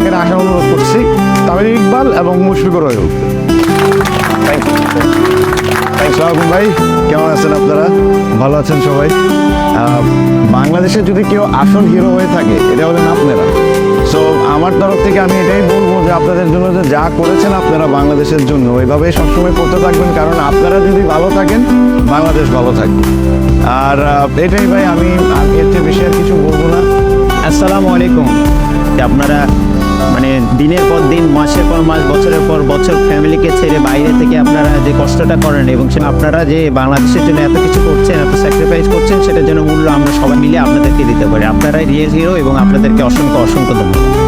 এখানে আসার অনুরোধ করছি। তামিম ইকবাল এবং মুশফিকুর রহিম। থ্যাংক ইউ সালাম ভাই কেমন আছেন আপনারা? ভালো আছেন সবাই? বাংলাদেশে যদি কেউ আসল হিরো হয়ে থাকে এটা হলেন আপনারা। সো আমার তরফ থেকে আমি এটাই বলব যে আপনাদের জন্য যে যা করেছেন আপনারা বাংলাদেশের জন্য ওইভাবেই সবসময় করতে থাকবেন কারণ আপনারা যদি ভালো থাকেন বাংলাদেশ ভালো থাকবে। আর এটাই ভাই আমি আর এর চেয়ে বেশি আর কিছু বলব না। আসসালামু আলাইকুম। আপনারা মানে দিনের পর দিন, মাসের পর মাস, বছরের পর বছর ফ্যামিলিকে ছেড়ে বাইরে থেকে আপনারা যে কষ্টটা করেন এবং আপনারা যে বাংলাদেশের জন্য এত কিছু করছেন, এত স্যাক্রিফাইস করছেন, সেটার জন্য মূল্য আমরা সবাই মিলে আপনাদেরকে দিতে পারি। আপনারাই রিয়েল হিরো এবং আপনাদেরকে অসংখ্য অসংখ্য ধন্যবাদ।